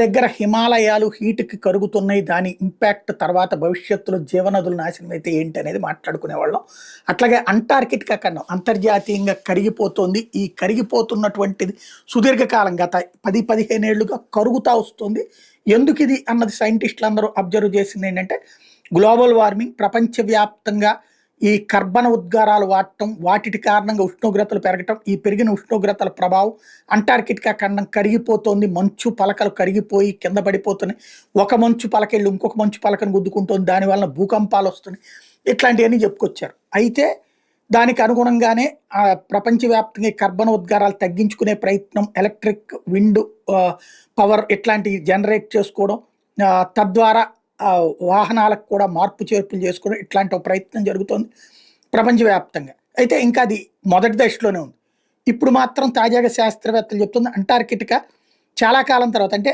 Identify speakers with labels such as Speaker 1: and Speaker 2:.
Speaker 1: దగ్గర హిమాలయాలు హీట్కి కరుగుతున్నాయి. దాని ఇంపాక్ట్ తర్వాత భవిష్యత్తులో జీవనదులు నాశనం అయితే ఏంటి అనేది మాట్లాడుకునేవాళ్ళం. అట్లాగే అంటార్కిటికా ఖండం అంతర్జాతీయంగా కరిగిపోతుంది. ఈ కరిగిపోతున్నటువంటిది సుదీర్ఘకాలం గత పది పదిహేను ఏళ్ళుగా కరుగుతా వస్తుంది. ఎందుకు ఇది అన్నది సైంటిస్టులు అందరూ అబ్జర్వ్ చేసింది ఏంటంటే గ్లోబల్ వార్మింగ్ ప్రపంచవ్యాప్తంగా ఈ కర్బన ఉద్గారాలు వాడటం వాటి కారణంగా ఉష్ణోగ్రతలు పెరగటం ఈ పెరిగిన ఉష్ణోగ్రతల ప్రభావం అంటార్కిటికా ఖండం కరిగిపోతోంది మంచు పలకలు కరిగిపోయి కింద పడిపోతున్నాయి. ఒక మంచు పలకెళ్ళి ఇంకొక మంచు పలకను గుద్దుకుంటుంది దానివల్ల భూకంపాలు వస్తున్నాయి. ఇట్లాంటివన్నీ చెప్పుకొచ్చారు. అయితే దానికి అనుగుణంగానే ప్రపంచవ్యాప్తంగా కర్బన ఉద్గారాలు తగ్గించుకునే ప్రయత్నం ఎలక్ట్రిక్ విండ్ పవర్ ఇట్లాంటివి జనరేట్ చేసుకోవడం తద్వారా వాహనాలకు కూడా మార్పు చేర్పులు చేసుకోవడం ఇట్లాంటి ప్రయత్నం జరుగుతోంది ప్రపంచవ్యాప్తంగా. అయితే ఇంకా అది మొదటి దశలోనే ఉంది. ఇప్పుడు మాత్రం తాజాగా శాస్త్రవేత్తలు చెప్తుంది అంటార్కిటికా చాలా కాలం తర్వాత అంటే